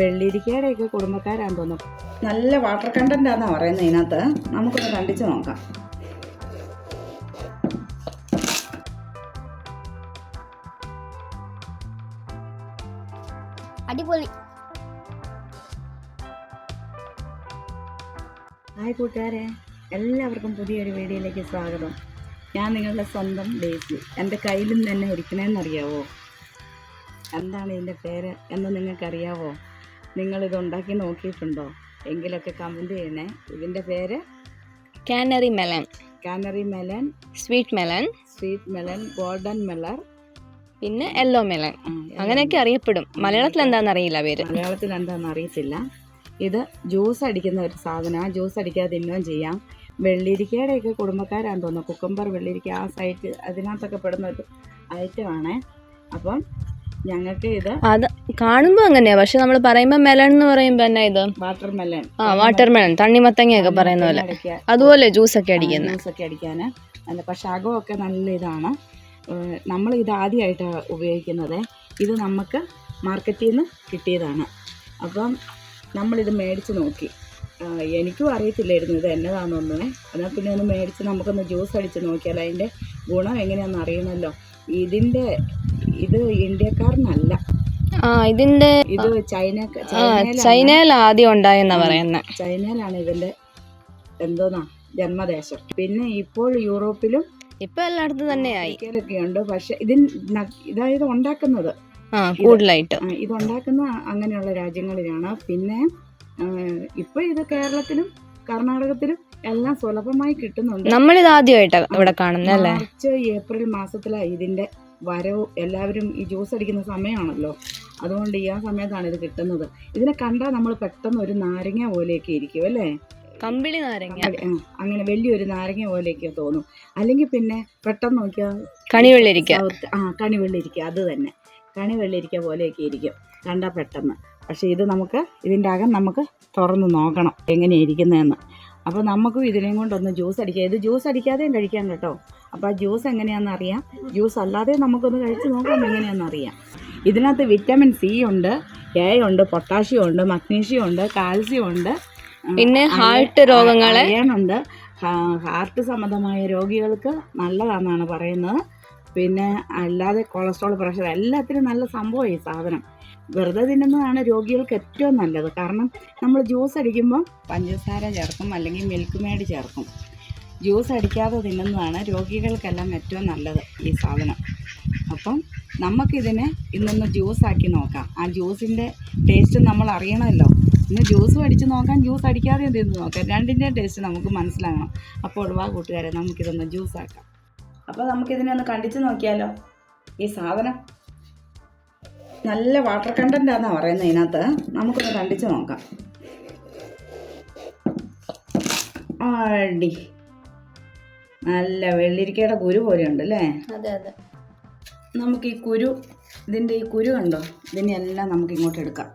വെള്ളിരിക്കയുടെ ഒക്കെ കുടുംബക്കാരാന്ന് തോന്നുന്നു. നല്ല വാട്ടർ കണ്ടന്റ് ആണെന്നാ പറയുന്നത് ഇതിനകത്ത്. നമുക്കൊന്ന് കണ്ടിച്ച് നോക്കാം. അടിപൊളി. ഹായ് കൂട്ടുകാരെ എല്ലാവർക്കും പുതിയൊരു വീഡിയോയിലേക്ക് സ്വാഗതം. ഞാൻ നിങ്ങളുടെ സ്വന്തം ഡേസി എന്റെ കയ്യിലും തന്നെ ഇരിക്കണേന്നറിയാവോ? എന്താണ് ഇതിന്റെ പേര് എന്ന് നിങ്ങൾക്കറിയാവോ? നിങ്ങളിത് ഉണ്ടാക്കി നോക്കിയിട്ടുണ്ടോ? എങ്കിലൊക്കെ കമന്റ് ചെയ്യണേ. ഇതിന്റെ പേര്? Canary melon canary melon sweet melon sweet melon golden melon പിന്നെ യെല്ലോ മെലൻ അങ്ങനെയൊക്കെ അറിയപ്പെടും. മലയാളത്തിൽ എന്താണെന്ന് അറിയില്ല പേര്. മലയാളത്തിൽ എന്താണെന്ന് അറിയത്തില്ല. ഇത് ജ്യൂസ് അടിക്കുന്ന ഒരു സാധനമാണ് ജ്യൂസ് അടിക്കാതെ തിന്നുകയും ചെയ്യാം. വെള്ളിരിക്കയുടെയൊക്കെ കുടുംബക്കാരാണ് തോന്നുന്നു. കുക്കമ്പർ വെള്ളിരിക്ക ആ സൈറ്റ് അതിനകത്തൊക്കെ പെടുന്ന ഒരു ഐറ്റമാണ് അപ്പം ഞങ്ങൾക്ക് ഇത് അത് കാണുമ്പോൾ അങ്ങനെയാ. പക്ഷെ നമ്മൾ പറയുമ്പോൾ മെലൺ എന്ന് പറയുമ്പോൾ എന്നാ ഇത്? വാട്ടർ മെലൺ ആ വാട്ടർ മെലൺ തണ്ണിമത്തങ്ങയൊക്കെ പറയുന്ന പോലെ. അതുപോലെ ജ്യൂസ് ഒക്കെ അടിക്കുന്നത് ജ്യൂസ് ഒക്കെ അടിക്കാൻ നല്ല പക്ഷെ അകമൊക്കെ നല്ല ഇതാണ്. നമ്മൾ ഇത് ആദ്യമായിട്ടാണ് ഉപയോഗിക്കുന്നത്. ഇത് നമുക്ക് മാർക്കറ്റിൽ നിന്ന് കിട്ടിയതാണ്. അപ്പം നമ്മളിത് മേടിച്ച് നോക്കി. എനിക്കും അറിയത്തില്ലായിരുന്നു ഇത് എന്നതാണെന്നൊന്നേ. എന്നാൽ പിന്നെ ഒന്ന് മേടിച്ച് നമുക്കൊന്ന് ജ്യൂസ് അടിച്ച് നോക്കിയാൽ അതിന്റെ ഗുണം എങ്ങനെയാണെന്ന് അറിയണമല്ലോ. ഇതിന്റെ ഇത് ഇന്ത്യക്കാരനല്ല. ആ ഇതിന്റെ ഇത് ചൈന ചൈനയിലാണ്. ചൈനയിൽ ആദ്യം ഉണ്ടായെന്നാ പറയുന്നത് ചൈനയിലാണ് ഇതിന്റെ എന്തോന്നാ ജന്മദേശം. പിന്നെ ഇപ്പോൾ യൂറോപ്പിലും ഇപ്പൊ എല്ലായിടത്തും തന്നെയായി ഉണ്ട്. പക്ഷെ ഇതിൻ ഇതായത് ഉണ്ടാക്കുന്നത്. കൂടുതലായിട്ട്. ഇതുണ്ടാക്കുന്ന ഇത് ഉണ്ടാക്കുന്ന അങ്ങനെയുള്ള രാജ്യങ്ങളിലാണ്. പിന്നെ ഇപ്പൊ ഇത് കേരളത്തിലും കർണാടകത്തിലും എല്ലാം സുലഭമായി കിട്ടുന്നുണ്ട്. നമ്മളിത് ആദ്യമായിട്ട് ഇവിടെ കാണുന്നത് ഏപ്രിൽ മാസത്തിലാണ് ഇതിന്റെ വരവ് എല്ലാവരും ഈ ജ്യൂസ് അടിക്കുന്ന സമയമാണല്ലോ. അതുകൊണ്ട് ഈ ആ സമയത്താണ് ഇത് കിട്ടുന്നത്. ഇതിനെ കണ്ടാൽ നമ്മൾ പെട്ടെന്ന് ഒരു നാരങ്ങ പോലെയൊക്കെ ഇരിക്കും അല്ലേ? കമ്പിളി നാരങ്ങ. അങ്ങനെ വലിയൊരു നാരങ്ങ പോലെയൊക്കെ തോന്നും. അല്ലെങ്കിൽ പിന്നെ പെട്ടെന്ന് നോക്കിയാൽ കണിവെള്ളിരിക്ക ആ കണിവെള്ളി വെള്ളിരിക്കുക അത് തന്നെ. കണിവെള്ളിരിക്ക പോലെയൊക്കെ ഇരിക്കും. കണ്ടാൽ പെട്ടെന്ന്. പക്ഷേ ഇത് നമുക്ക് ഇതിന്റെ അകം നമുക്ക് തുറന്ന് നോക്കണം എങ്ങനെയാണ് ഇരിക്കുന്നതെന്ന്. അപ്പോൾ നമുക്കും ഇതിനെയും കൊണ്ടൊന്ന് ജ്യൂസ് അടിക്കാം. ഇത് ജ്യൂസ് അടിക്കാതെയും കഴിക്കാം കേട്ടോ. അപ്പോൾ ആ ജ്യൂസ് എങ്ങനെയാണെന്ന് അറിയാം. ജ്യൂസ് അല്ലാതെ നമുക്കൊന്ന് കഴിച്ച് നോക്കാം എങ്ങനെയാണെന്ന് അറിയാം. ഇതിനകത്ത് വിറ്റാമിൻ സി ഉണ്ട് എ ഉണ്ട് പൊട്ടാഷ്യം ഉണ്ട് മഗ്നീഷ്യം ഉണ്ട് കാൽസ്യം ഉണ്ട് പിന്നെ ഹാർട്ട് രോഗങ്ങളെ? ഉണ്ട്. ഹാർട്ട് സംബന്ധമായ രോഗികൾക്ക് നല്ലതാണെന്നാണ് പറയുന്നത്. പിന്നെ അല്ലാതെ കൊളസ്ട്രോൾ പ്രഷർ എല്ലാത്തിനും നല്ല സംഭവം ഈ സാധനം. വെറുതെ തിന്നുന്നതാണ് രോഗികൾക്ക് ഏറ്റവും നല്ലത്. കാരണം നമ്മൾ ജ്യൂസ് അടിക്കുമ്പോൾ പഞ്ചസാര ചേർക്കും അല്ലെങ്കിൽ മിൽക്ക് മേഡ് ചേർക്കും. ജ്യൂസ് അടിക്കാതെ തിന്നുന്നതാണ് രോഗികൾക്കെല്ലാം ഏറ്റവും നല്ലത് ഈ സാധനം. അപ്പം നമുക്കിതിനെ ഇന്നൊന്ന് ജ്യൂസാക്കി നോക്കാം. ആ ജ്യൂസിന്റെ ടേസ്റ്റ് നമ്മൾ അറിയണമല്ലോ. ഇന്ന് ജ്യൂസും അടിച്ച് നോക്കാം ജ്യൂസ് അടിക്കാതെയും തിന്ന് നോക്കാം. രണ്ടിന്റെയും ടേസ്റ്റ് നമുക്ക് മനസ്സിലാകണം. അപ്പോൾ ഒഴിവാ കൂട്ടുകാരെ നമുക്കിതൊന്ന് ജ്യൂസാക്കാം അപ്പോൾ നമുക്കിതിനെ ഒന്ന് കണ്ടിച്ച് നോക്കിയാലോ? ഈ സാധനം നല്ല വാട്ടർ കണ്ടന്റ് ആണെന്നാണ് പറയുന്നത് ഇതിനകത്ത്. നമുക്കൊന്ന് കണ്ടിച്ച് നോക്കാം. ആടി. നല്ല വെള്ളിരിക്കയുടെ കുരു പോലെ ഉണ്ട് അല്ലേ? അതെ അതെ. നമുക്ക് ഈ കുരു ഇതിന്റെ ഈ കുരു കണ്ടോ? ഇതിനെ എല്ലാം നമുക്ക് ഇങ്ങോട്ട് എടുക്കാം.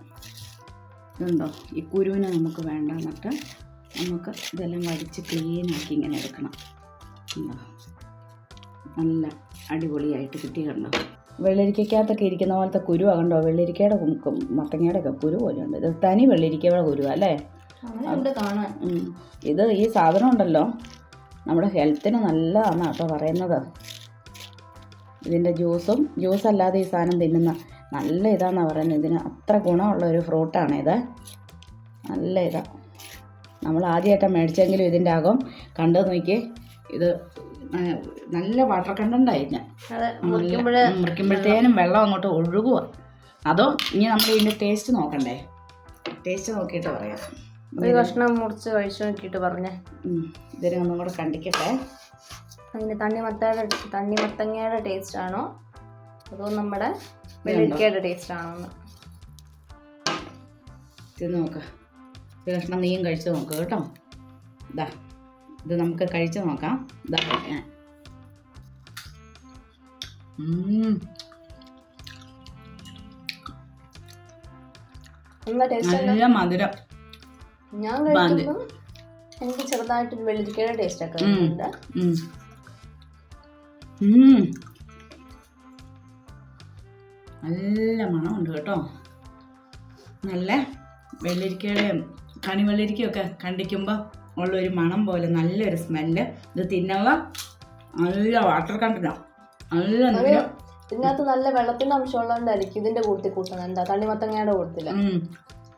ഇതുണ്ടോ? ഈ കുരുവിനെ നമുക്ക് വേണ്ട എന്നിട്ട് നമുക്ക് ഇതെല്ലാം വടിച്ച് ക്ലീനാക്കി ഇങ്ങനെ എടുക്കണം. ഉണ്ടോ നല്ല അടിപൊളിയായിട്ട് കിട്ടി കണ്ടോ വെള്ളരിക്കകത്തൊക്കെ ഇരിക്കുന്ന പോലത്തെ കുരുവാ കണ്ടോ? വെള്ളരിക്കയുടെ മത്തങ്ങയുടെ ഒക്കെ കുരു പോലെയുണ്ട്. ഇത് തനി വെള്ളരിക്കയുടെ കുരുവാ അല്ലേ? ഇത് ഈ സാധനം ഉണ്ടല്ലോ. നമ്മുടെ ഹെൽത്തിന് നല്ലതാണ് കേട്ടോ പറയുന്നത്. ഇതിന്റെ ജ്യൂസും ജ്യൂസ് അല്ലാതെ ഈ സാധനം തിന്നുന്ന നല്ല ഇതാണെന്നാണ് പറയുന്നത്. ഇതിന് അത്ര ഗുണമുള്ള ഒരു ഫ്രൂട്ടാണ് ഇത്. നല്ല ഇതാണ് നമ്മൾ ആദ്യമായിട്ടാണ് മേടിച്ചെങ്കിലും ഇതിന്റെ അകം കണ്ടു നോക്കി. ഇത് നല്ല വാട്ടർ കണ്ടന്റായിരുന്നു ഞാൻ. മുറിക്കുമ്പോഴത്തേനും വെള്ളം അങ്ങോട്ട് ഒഴുകുക അതോ ഇനി നമ്മൾ ഇതിന്റെ ടേസ്റ്റ് നോക്കണ്ടേ? ടേസ്റ്റ് നോക്കിയിട്ട് പറയാം. ഒരു കഷ്ണം മുറിച്ച് കഴിച്ചു നോക്കിയിട്ട് പറഞ്ഞേ. ഇതിനെ ഒന്നും കൂടെ കണ്ടിക്കട്ടെ. അതിന് തണ്ണിമത്തയുടെ തണ്ണിമത്തങ്ങയുടെ ടേസ്റ്റ് ആണോ? അതോ നമ്മുടെ വെള്ളിക്കയുടെ ടേസ്റ്റ് ആണോ എന്ന് ഇത് നോക്ക്. ഒരു കഷ്ണം നീയും കഴിച്ച് നോക്ക് കേട്ടോ. ഇതാ ഇത് നമുക്ക് കഴിച്ചു നോക്കാം. ഇതാ ടേസ്റ്റ് നല്ല മധുരം. ഞാൻ കഴിക്കുമ്പോൾ എനിക്ക് ചെറുതായിട്ട് വെള്ളിരിക്കയുടെ ടേസ്റ്റ് ഒക്കെ ഉം. വരുന്നുണ്ട്. ഉം. ഉം. നല്ല മണമുണ്ട് കേട്ടോ. നല്ല വെള്ളരിക്കയുടെയും കണിവെള്ളരിക്കയൊക്കെ കണ്ടിക്കുമ്പോൾ ഉള്ളൊരു മണം പോലെ നല്ലൊരു സ്മെല്ല്. ഇത് തിന്നുമ്പോൾ നല്ല വാട്ടർ കണ്ടനോ നല്ല ഇതിനകത്ത് നല്ല വെള്ളത്തിന്റെ അംശം ഉള്ളതുകൊണ്ടായിരിക്കും ഇതിന്റെ കൂട്ടി കൂട്ടുന്നത്. എന്താ തണ്ണിമത്തങ്ങയുടെ കൂട്ടത്തിൽ?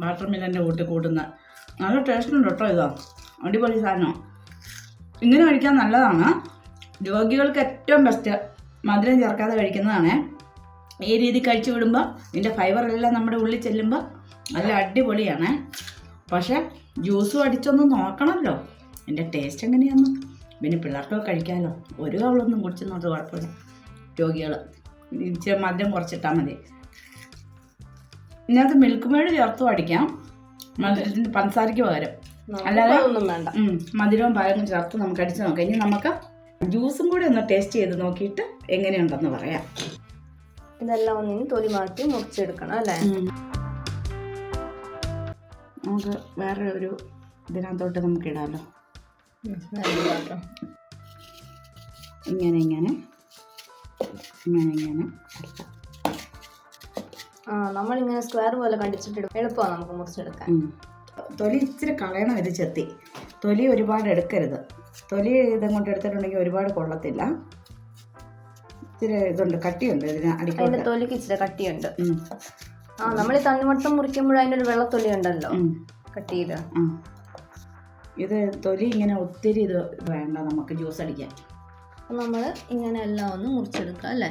വാട്ടർ മില്ലന്റെ കൂട്ടി കൂടുന്ന നല്ല ടേസ്റ്റ് ഉണ്ട് കേട്ടോ ഇതോ. അടിപൊളി സാധനം. ഇങ്ങനെ കഴിക്കാൻ നല്ലതാണ്. രോഗികൾക്ക് ഏറ്റവും ബെസ്റ്റ് മധുരം ചേർക്കാതെ കഴിക്കുന്നതാണ്. ഈ രീതി കഴിച്ചു വിടുമ്പോൾ ഇതിന്റെ ഫൈബർ എല്ലാം നമ്മുടെ ഉള്ളിൽ ചെല്ലുമ്പോൾ നല്ല അടിപൊളിയാണ്. പക്ഷേ ജ്യൂസും അടിച്ചൊന്ന് നോക്കണമല്ലോ എന്റെ ടേസ്റ്റ് എങ്ങനെയാന്ന്? പിന്നെ പിള്ളേർക്കൊക്കെ കഴിക്കാമല്ലോ ഒരു കവളൊന്നും കുടിച്ചെന്നത് കുഴപ്പമില്ല. രോഗികൾ ഇച്ചിരി മധുരം കുറച്ചിട്ടാൽ മതി. ഇതിനകത്ത് മിൽക്ക് മേഡ് ചേർത്തും അടിക്കാം. മധുരത്തിന് പഞ്ചസാരയ്ക്ക് പകരം. അല്ലാതെ ഒന്നും വേണ്ട. മധുരവും പാലവും ചേർത്ത് നമുക്ക് അടിച്ച് നോക്കാം. ഇനി നമുക്ക് ജ്യൂസും കൂടി ഒന്ന് ടേസ്റ്റ് ചെയ്ത് നോക്കിയിട്ട് എങ്ങനെയുണ്ടെന്ന് പറയാം. ഇതെല്ലാം ഒന്നിനും തൊലി മാറ്റി മുറിച്ചെടുക്കണം അല്ലേ. നമുക്ക് വേറെ ഒരു ഇതിനകത്തോട്ട് നമുക്ക് ഇടാമല്ലോ ഇങ്ങനെ ഇങ്ങനെ. ഇങ്ങനെ ഇങ്ങനെ. ആ നമ്മളിങ്ങനെ സ്ക്വയർ പോലെ കണ്ടിച്ചിട്ട് എളുപ്പമാണ് നമുക്ക് മുറിച്ചെടുക്കാൻ. തൊലി ഇച്ചിരി കളയണം ഇത് ചെത്തി. തൊലി ഒരുപാട് എടുക്കരുത്. തൊലി ഇതും കൊണ്ട് എടുത്തിട്ടുണ്ടെങ്കിൽ ഒരുപാട് കൊള്ളത്തില്ല. ഇച്ചിരി ഇതുണ്ട് കട്ടിയുണ്ട് ഇതിന് അടിക്കാൻ തൊലിക്ക് ഇച്ചിരി കട്ടിയുണ്ട്. ആ നമ്മൾ ഈ തണ്ണിമത്തം മുറിക്കുമ്പോൾ അതിന്റെ ഒരു വെള്ളത്തൊലി ഉണ്ടല്ലോ. കട്ട് ചെയ്ത്. ഇത് തൊലി ഇങ്ങനെ ഒത്തിരി ഇത് വേണ്ട നമുക്ക് ജ്യൂസ് അടിക്കാൻ. നമ്മൾ ഇങ്ങനെ എല്ലാം ഒന്ന് മുറിച്ചെടുക്കുക അല്ലേ.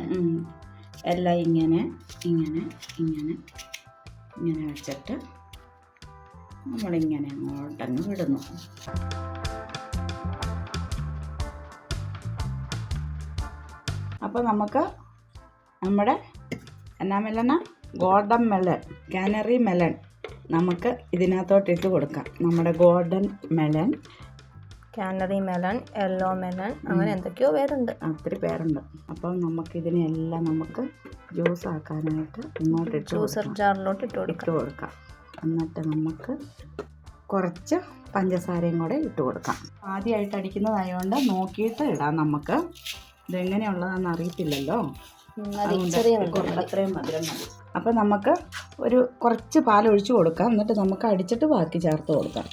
എല്ലാം ഇങ്ങനെ ഇങ്ങനെ ഇങ്ങനെ ഇങ്ങനെ വെച്ചിട്ട് നമ്മളിങ്ങനെ അങ്ങോട്ടങ്ങ് വിടുന്നു. അപ്പോൾ നമുക്ക് നമ്മുടെ എന്നാ ഗോൾഡൻ മെലൺ കാനറി മെലൺ നമുക്ക് ഇതിനകത്തോട്ട് ഇട്ട് കൊടുക്കാം. നമ്മുടെ golden melon canary melon yellow melon അങ്ങനെ എന്തൊക്കെയോ പേരുണ്ട്. ഒത്തിരി പേരുണ്ട്. അപ്പം നമുക്ക് ഇതിനെല്ലാം നമുക്ക് ജ്യൂസ് ആക്കാനായിട്ട് ഇങ്ങോട്ട് ഇട്ട് ജ്യൂസർ. ജാറിലോട്ട് ഇട്ട് ഇട്ട് കൊടുക്കാം. എന്നിട്ട് നമുക്ക് കുറച്ച് പഞ്ചസാരയും കൂടെ ഇട്ട് കൊടുക്കാം. ആദ്യമായിട്ട് അടിക്കുന്നതായതുകൊണ്ട് നോക്കിയിട്ട് ഇടാം നമുക്ക്. ഇതെങ്ങനെയുള്ളതാണെന്ന് അറിയത്തില്ലല്ലോ. അത്രയും മധുരം മതി. അപ്പം നമുക്ക് ഒരു കുറച്ച് പാൽ ഒഴിച്ച് കൊടുക്കാം. എന്നിട്ട് നമുക്ക് അടിച്ചിട്ട് ബാക്കി ചേർത്ത് കൊടുക്കാം.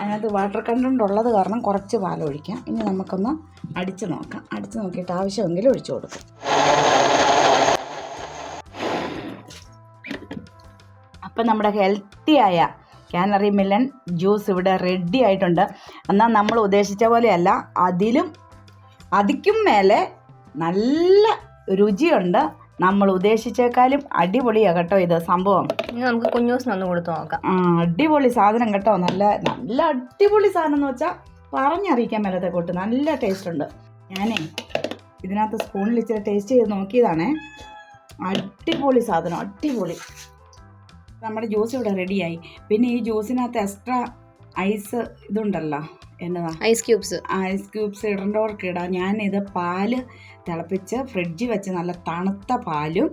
അതിനകത്ത് വാട്ടർ കണ്ടന്റ് ഉള്ളത് കാരണം കുറച്ച് പാൽ ഒഴിക്കാം ഇനി നമുക്കൊന്ന് അടിച്ച് നോക്കാം. അടിച്ച് നോക്കിയിട്ട് ആവശ്യമെങ്കിൽ ഒഴിച്ചു കൊടുക്കാം. അപ്പം നമ്മുടെ ഹെൽത്തിയായ കാനറി മില്ലൻ ജ്യൂസ് ഇവിടെ റെഡി ആയിട്ടുണ്ട്. എന്നാൽ നമ്മൾ ഉദ്ദേശിച്ച പോലെയല്ല അതിലും അതിക്കും മേലെ നല്ല രുചിയുണ്ട്. നമ്മൾ ഉദ്ദേശിച്ചേക്കാളും അടിപൊളിയാണ് കേട്ടോ ഇത് സംഭവം. ഇനി നമുക്ക് ഒന്ന് കൊടുത്തു നോക്കാം. ആ അടിപൊളി സാധനം കേട്ടോ. നല്ല നല്ല അടിപൊളി സാധനം എന്ന് വെച്ചാൽ പറഞ്ഞറിയിക്കാൻ മേലത്തെ കൂട്ട്. നല്ല ടേസ്റ്റ് ഉണ്ട്. ഞാനേ ഇതിനകത്ത് സ്പൂണിൽ ഇച്ചിരി ടേസ്റ്റ് ചെയ്ത് നോക്കിയതാണേ. അടിപൊളി സാധനം അടിപൊളി. നമ്മുടെ ജ്യൂസ് ഇവിടെ റെഡിയായി പിന്നെ ഈ ജ്യൂസിനകത്ത് എക്സ്ട്രാ ഐസ് ഇതുണ്ടല്ലോ എന്നതാ? ഐസ് ക്യൂബ്സ് ഐസ് ക്യൂബ്സ് ഇടേണ്ടവർക്ക് ഇടാം. ഞാനിത് പാൽ തിളപ്പിച്ച് ഫ്രിഡ്ജിൽ വെച്ച് നല്ല തണുത്ത പാലും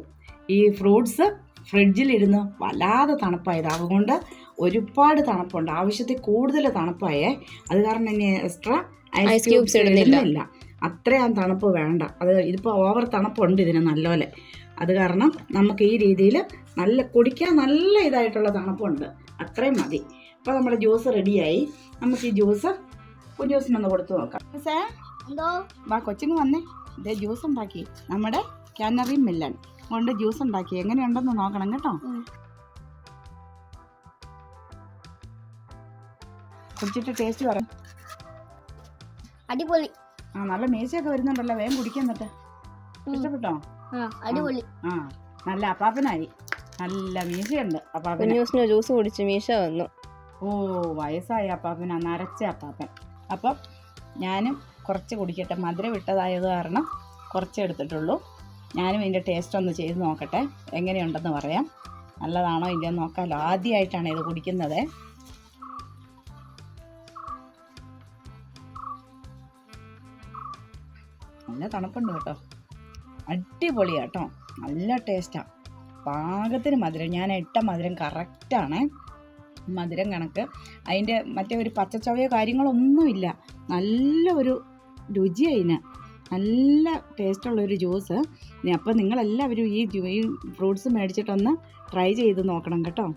ഈ ഫ്രൂട്ട്സ് ഫ്രിഡ്ജിലിരുന്ന് വല്ലാതെ തണുപ്പായത്. അതുകൊണ്ട് ഒരുപാട് തണുപ്പുണ്ട്. ആവശ്യത്തിൽ കൂടുതൽ തണുപ്പായേ. അത് കാരണം ഇനി എക്സ്ട്രാ ഐസ് ക്യൂബ്സ് ഇടുന്നില്ല. അത്രയും തണുപ്പ് വേണ്ട. അത് ഇതിപ്പോൾ ഓവർ തണുപ്പുണ്ട് ഇതിന് നല്ലപോലെ. അത് കാരണം നമുക്ക് ഈ രീതിയിൽ നല്ല കുടിക്കാൻ നല്ല ഇതായിട്ടുള്ള തണുപ്പുണ്ട്. അത്രയും മതി. അപ്പോൾ നമ്മുടെ ജ്യൂസ് റെഡിയായി. നമുക്ക് ഈ ജ്യൂസ് കുഞ്ഞൂസിനൊന്ന് കൊടുത്തു നോക്കാം. ജ്യൂസേ എന്തോ? വാ കൊച്ചിങ് വന്നേ. ഇതേ ജ്യൂസ് ഉണ്ടാക്കി. നമ്മുടെ കാനറി മില്ലൻ കൊണ്ട് ജ്യൂസ് ഉണ്ടാക്കി. എങ്ങനെയുണ്ടെന്ന് നോക്കണം കേട്ടോ. കുടിച്ചിട്ട് ടേസ്റ്റ് പറ. അടിപൊളി. ആ നല്ല മേശയൊക്കെ വരുന്നുണ്ടല്ലോ. വേഗം കുടിക്കാൻ എന്നിട്ട്. ഇഷ്ടപ്പെട്ടോ? അടിപൊളി. ആ നല്ല അപ്പാപ്പനായി. നല്ല മീശയുണ്ട് അപ്പാപ്പന്. കുഞ്ഞൂസിന് ജ്യൂസ് കുടിച്ച് മീശ വന്നു. ഓ വയസ്സായ അപ്പാപ്പൻ നരച്ച അപ്പാപ്പൻ. അപ്പം ഞാനും കുറച്ച് കുടിക്കട്ടെ. മധുരം വിട്ടതായത് കാരണം കുറച്ച് എടുത്തിട്ടുള്ളൂ. ഞാനും ഇതിന്റെ ടേസ്റ്റ് ഒന്ന് ചെയ്ത് നോക്കട്ടെ. എങ്ങനെയുണ്ടെന്ന് പറയാം. നല്ലതാണോ ഇല്ലയോ നോക്കാമല്ലോ ആദ്യമായിട്ടാണ് ഇത് കുടിക്കുന്നത്. നല്ല തണുപ്പുണ്ട് കേട്ടോ. അടിപൊളിയാ കേട്ടോ. നല്ല ടേസ്റ്റാണ് പാകത്തിന് മധുരം. ഞാൻ ഇട്ട മധുരം കറക്റ്റാണ് മധുരം കണക്ക്. അതിന്റെ മറ്റേ ഒരു പച്ചച്ചവയോ കാര്യങ്ങളൊന്നുമില്ല നല്ല ഒരു രുചി അതിന്. നല്ല ടേസ്റ്റുള്ളൊരു ജ്യൂസ് അപ്പം നിങ്ങളെല്ലാവരും ഈ ഫ്രൂട്ട്സ് മേടിച്ചിട്ടൊന്ന് ട്രൈ ചെയ്ത് നോക്കണം കേട്ടോ.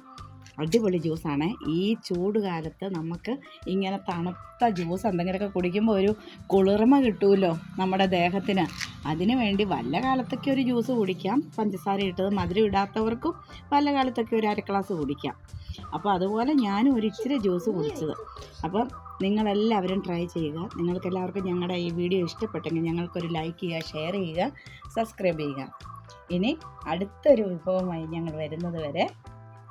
അടിപൊളി ജ്യൂസാണ്. ഈ ചൂട് കാലത്ത് നമുക്ക് ഇങ്ങനെ തണുത്ത ജ്യൂസ് എന്തെങ്കിലുമൊക്കെ കുടിക്കുമ്പോൾ ഒരു കുളിർമ കിട്ടുമല്ലോ നമ്മുടെ ദേഹത്തിന്. അതിനു വേണ്ടി വല്ല കാലത്തൊക്കെ ഒരു ജ്യൂസ് കുടിക്കാം. പഞ്ചസാര ഇട്ടത് മധുരം ഇടാത്തവർക്കും വല്ല കാലത്തൊക്കെ ഒരു അര ഗ്ലാസ് കുടിക്കാം. അപ്പോൾ അതുപോലെ ഞാനും ഒരു ഇച്ചിരി ജ്യൂസ് കുടിച്ചത്. അപ്പം നിങ്ങളെല്ലാവരും ട്രൈ ചെയ്യുക. നിങ്ങൾക്കെല്ലാവർക്കും ഞങ്ങളുടെ ഈ വീഡിയോ ഇഷ്ടപ്പെട്ടെങ്കിൽ ഞങ്ങൾക്കൊരു ലൈക്ക് ചെയ്യുക ഷെയർ ചെയ്യുക സബ്സ്ക്രൈബ് ചെയ്യുക. ഇനി അടുത്തൊരു വിഭവമായി ഞങ്ങൾ വരുന്നത് വരെ